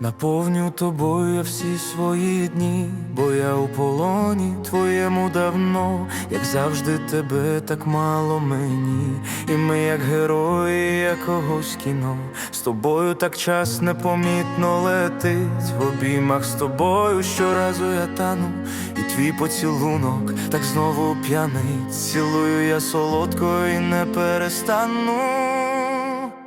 Наповню тобою я всі свої дні, бо я у полоні твоєму давно, як завжди тебе так мало мені, і ми, як герої якогось кіно, з тобою так час непомітно летить, в обіймах з тобою щоразу я тану, і твій поцілунок так знову п'яний. Цілую я солодко і не перестану.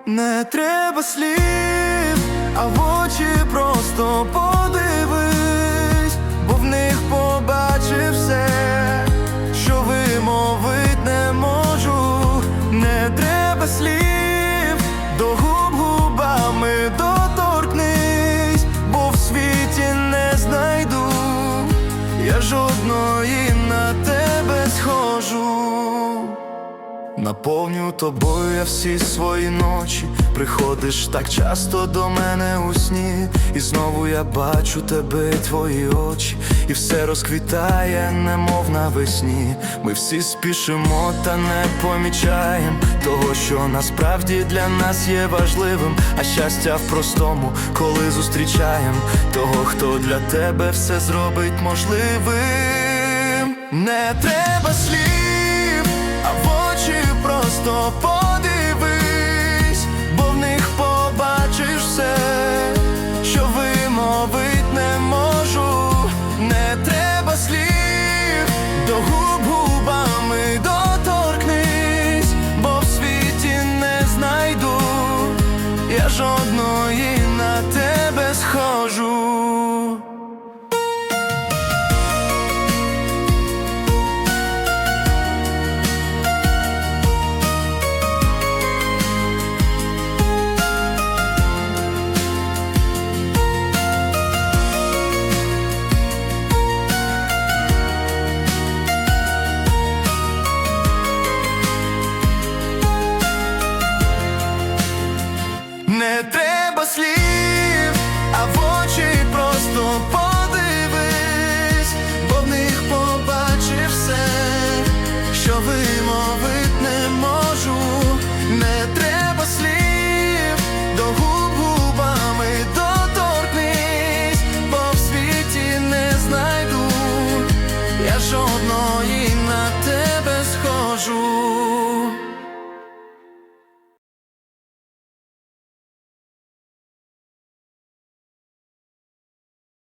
Не треба слів, а в очі просто подивись, бо в них побачив все, що вимовить не можу. Не треба слів, до губ губами доторкнись, бо в світі не знайду, я жодної на тебе схожу. Наповню тобою я всі свої ночі, приходиш так часто до мене у сні, і знову я бачу тебе, твої очі, і все розквітає, немов навесні. Ми всі спішимо та не помічаємо того, що насправді для нас є важливим, а щастя в простому, коли зустрічаємо того, хто для тебе все зробить можливим. Не треба слів, до губ